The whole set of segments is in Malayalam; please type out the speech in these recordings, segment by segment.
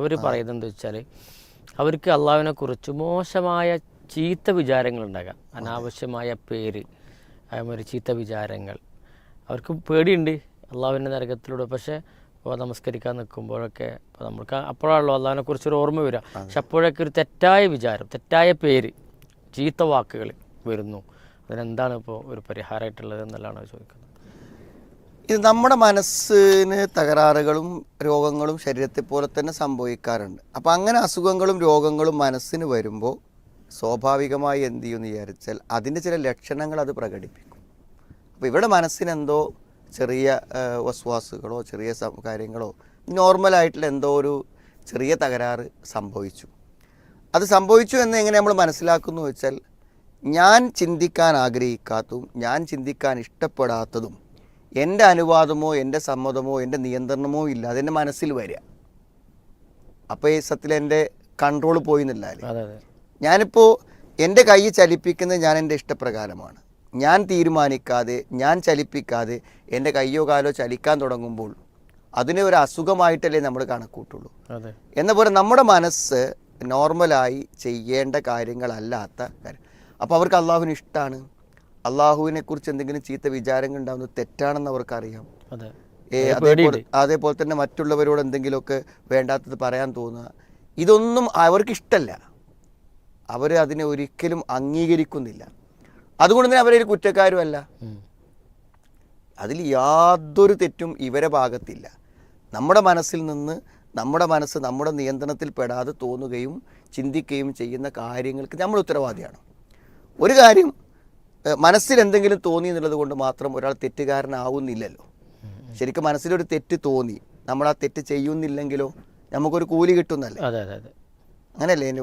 അവർ പറയുന്നത് എന്താ വെച്ചാൽ അവർക്ക് അള്ളാഹുവിനെ കുറിച്ച് മോശമായ ചീത്ത വിചാരങ്ങൾ ഉണ്ടാകാം അനാവശ്യമായ പേര് അതേമാതിരി ചീത്ത വിചാരങ്ങൾ. അവർക്ക് പേടിയുണ്ട് അള്ളാഹുവിന്റെ നരകത്തിലൂടെ. പക്ഷേ ഇപ്പോൾ നമസ്കരിക്കാൻ നിൽക്കുമ്പോഴൊക്കെ ഇപ്പോൾ നമുക്ക് അപ്പോഴാണല്ലോ അള്ളാഹിനെ കുറിച്ചൊരു ഓർമ്മ വരിക. പക്ഷെ അപ്പോഴൊക്കെ ഒരു തെറ്റായ വിചാരം തെറ്റായ പേര് ചീത്ത വാക്കുകൾ വരുന്നു. അതിനെന്താണ് ഇപ്പോൾ ഒരു പരിഹാരമായിട്ടുള്ളത് എന്നുള്ളതാണ് ചോദിക്കുന്നത്. ഇത് നമ്മുടെ മനസ്സിന് തകരാറുകളും രോഗങ്ങളും ശരീരത്തെ പോലെ തന്നെ സംഭവിക്കാറുണ്ട്. അപ്പോൾ അങ്ങനെ അസുഖങ്ങളും രോഗങ്ങളും മനസ്സിന് വരുമ്പോൾ സ്വാഭാവികമായി എന്ത് ചെയ്യുമെന്ന് വിചാരിച്ചാൽ അതിന്റെ ചില ലക്ഷണങ്ങൾ അത് പ്രകടിപ്പിക്കും. അപ്പോൾ ഇവിടെ മനസ്സിനെന്തോ ചെറിയ വസ്വാസുകളോ ചെറിയ കാര്യങ്ങളോ നോർമലായിട്ടുള്ള എന്തോ ഒരു ചെറിയ തകരാറ് സംഭവിച്ചു. അത് സംഭവിച്ചു എന്ന് എങ്ങനെ നമ്മൾ മനസ്സിലാക്കുന്നു വെച്ചാൽ ഞാൻ ചിന്തിക്കാൻ ആഗ്രഹിക്കാത്തതും ഞാൻ ചിന്തിക്കാൻ ഇഷ്ടപ്പെടാത്തതും എന്റെ അനുവാദമോ എന്റെ സമ്മതമോ എന്റെ നിയന്ത്രണമോ ഇല്ല. എന്റെ മനസ്സിൽ വരിക. അപ്പോൾ ഈ സത്യത്തിൽ എന്റെ കൺട്രോൾ പോയി എന്നില്ല ഞാനിപ്പോൾ എന്റെ കൈ ചലിപ്പിക്കുന്നത് ഞാൻ എന്റെ ഇഷ്ടപ്രകാരമാണ്. ഞാൻ തീരുമാനിക്കാതെ ഞാൻ ചലിപ്പിക്കാതെ എന്റെ കയ്യോ കാലോ ചലിക്കാൻ തുടങ്ങുമ്പോൾ അതിനെ ഒരു അസുഖമായിട്ടല്ലേ നമ്മൾ കണക്കൂട്ടുള്ളൂ. എന്ന പോലെ നമ്മുടെ മനസ്സ് നോർമലായി ചെയ്യേണ്ട കാര്യങ്ങളല്ലാത്ത കാര്യം. അപ്പോൾ അവർക്ക് അള്ളാഹുവിന് ഇഷ്ടമാണ് അള്ളാഹുവിനെ കുറിച്ച് എന്തെങ്കിലും ചീത്ത വിചാരങ്ങൾ ഉണ്ടാവുന്നത് തെറ്റാണെന്ന് അവർക്കറിയാം. അതെ. അതേപോലെ തന്നെ മറ്റുള്ളവരോട് എന്തെങ്കിലുമൊക്കെ വേണ്ടാത്തത് പറയാൻ തോന്നുക. ഇതൊന്നും അവർക്ക് ഇഷ്ടമല്ല അവർ അതിനെ ഒരിക്കലും അംഗീകരിക്കുന്നില്ല. അതുകൊണ്ട് തന്നെ അവരൊരു കുറ്റക്കാരുമല്ല. അതിൽ യാതൊരു തെറ്റും ഇവരെ ഭാഗത്തില്ല. നമ്മുടെ മനസ്സിൽ നിന്ന് നമ്മുടെ മനസ്സ് നമ്മുടെ നിയന്ത്രണത്തിൽ പെടാതെ തോന്നുകയും ചിന്തിക്കുകയും ചെയ്യുന്ന കാര്യങ്ങൾക്ക് നമ്മൾ ഉത്തരവാദിയാണ്. ഒരു കാര്യം മനസ്സിൽ എന്തെങ്കിലും തോന്നി എന്നുള്ളത് കൊണ്ട് മാത്രം ഒരാൾ തെറ്റുകാരനാവുന്നില്ലല്ലോ. ശരിക്കും മനസ്സിലൊരു തെറ്റ് തോന്നി. നമ്മൾ ആ തെറ്റ് ചെയ്യുന്നില്ലെങ്കിലോ നമുക്കൊരു കൂലി കിട്ടുന്നല്ലേ? അങ്ങനെയല്ലേ ഇതിന്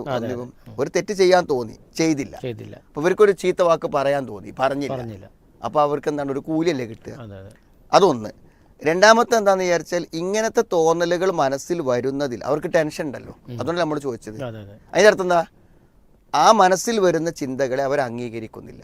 ഒരു തെറ്റ് ചെയ്യാൻ തോന്നി ചെയ്തില്ല. അപ്പൊ ഇവർക്കൊരു ചീത്ത വാക്ക് പറയാൻ തോന്നി പറഞ്ഞില്ല. അപ്പൊ അവർക്ക് എന്താണ് ഒരു കൂലിയല്ലേ കിട്ടുക? അതെ അതെ. അതൊന്ന്. രണ്ടാമത്തെ എന്താന്ന് വിചാരിച്ചാൽ ഇങ്ങനത്തെ തോന്നലുകൾ മനസ്സിൽ വരുന്നതിൽ അവർക്ക് ടെൻഷൻ ഉണ്ടല്ലോ. അതുകൊണ്ടല്ല നമ്മൾ ചോദിച്ചത്. അതെ അതെ. അതിന്റെ അർത്ഥം എന്താ? ആ മനസ്സിൽ വരുന്ന ചിന്തകളെ അവർ അംഗീകരിക്കുന്നില്ല.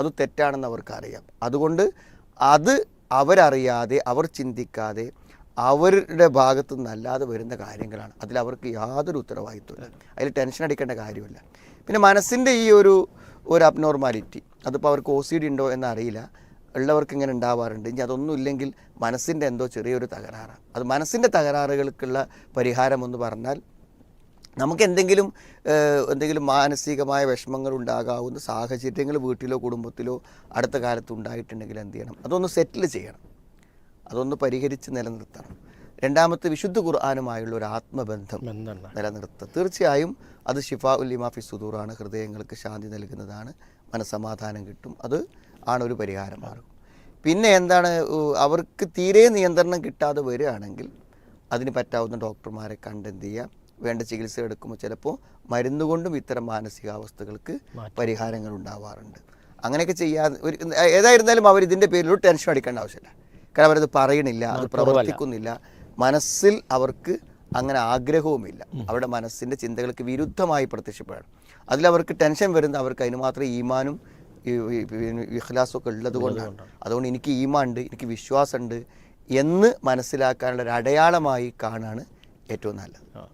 അത് തെറ്റാണെന്ന് അവർക്കറിയാം. അതുകൊണ്ട് അത് അവരറിയാതെ അവർ ചിന്തിക്കാതെ അവരുടെ ഭാഗത്തു നിന്നല്ലാതെ വരുന്ന കാര്യങ്ങളാണ്. അതിൽ അവർക്ക് യാതൊരു ഉത്തരവാദിത്വമില്ല. അതിൽ ടെൻഷൻ അടിക്കേണ്ട കാര്യമില്ല. പിന്നെ മനസ്സിന്റെ ഈ ഒരു ഒരു അബ്നോർമാലിറ്റി അതിപ്പോൾ അവർക്ക് ഒ സി ഡി ഉണ്ടോ എന്നറിയില്ല. ഉള്ളവർക്ക് ഇങ്ങനെ ഉണ്ടാവാറുണ്ട്. ഇനി അതൊന്നും ഇല്ലെങ്കിൽ മനസ്സിന്റെ എന്തോ ചെറിയൊരു തകരാറാണ്. അത് മനസ്സിന്റെ തകരാറുകൾക്കുള്ള പരിഹാരം എന്ന് പറഞ്ഞാൽ നമുക്ക് എന്തെങ്കിലും എന്തെങ്കിലും മാനസികമായ വിഷമങ്ങൾ ഉണ്ടാകാവുന്ന സാഹചര്യങ്ങൾ വീട്ടിലോ കുടുംബത്തിലോ അടുത്ത കാലത്ത് ഉണ്ടായിട്ടുണ്ടെങ്കിൽ എന്ത് ചെയ്യണം? അതൊന്ന് സെറ്റിൽ ചെയ്യണം. അതൊന്ന് പരിഹരിച്ച് നിലനിർത്തണം. രണ്ടാമത്തെ വിശുദ്ധ ഖുർആാനുമായുള്ള ഒരു ആത്മബന്ധം നിലനിർത്തുക. തീർച്ചയായും അത് ഷിഫാ ഉല്ലിമാഫി സുദൂറാണ്. ഹൃദയങ്ങൾക്ക് ശാന്തി നൽകുന്നതാണ്. മനസമാധാനം കിട്ടും. അത് ആണ് ഒരു പരിഹാര മാർഗം പിന്നെ എന്താണ് അവർക്ക് തീരെ നിയന്ത്രണം കിട്ടാതെ വരികയാണെങ്കിൽ അതിന് പറ്റാവുന്ന ഡോക്ടർമാരെ കണ്ടെന്ത് ചെയ്യുക? വേണ്ട ചികിത്സ എടുക്കുമ്പോൾ ചിലപ്പോൾ മരുന്നുകൊണ്ടും ഇത്തരം മാനസികാവസ്ഥകൾക്ക് പരിഹാരങ്ങൾ ഉണ്ടാവാറുണ്ട് അങ്ങനെയൊക്കെ ചെയ്യാതെ ഒരു ഏതായിരുന്നാലും അവർ ഇതിന്റെ പേരിൽ ഒരു ടെൻഷൻ അടിക്കേണ്ട ആവശ്യമില്ല. കാരണം അവരത് പറയണില്ല അത് പ്രവർത്തിക്കുന്നില്ല. മനസ്സിൽ അവർക്ക് അങ്ങനെ ആഗ്രഹവുമില്ല. അവരുടെ മനസ്സിന്റെ ചിന്തകൾക്ക് വിരുദ്ധമായി പ്രത്യക്ഷപ്പെടണം. അതിലവർക്ക് ടെൻഷൻ വരുന്നത് അവർക്ക് അതിന് മാത്രം ഈമാനും ഈ- ഈ- ഈ- ഇഖ്ലാസും ഒക്കെ ഉള്ളത് കൊണ്ടാണ്. അതുകൊണ്ട് എനിക്ക് ഈമാണ്ട് ഉണ്ട് എനിക്ക് വിശ്വാസമുണ്ട് എന്ന് മനസ്സിലാക്കാനുള്ള ഒരു അടയാളമായി കാണാണ് ഏറ്റവും നല്ലത്.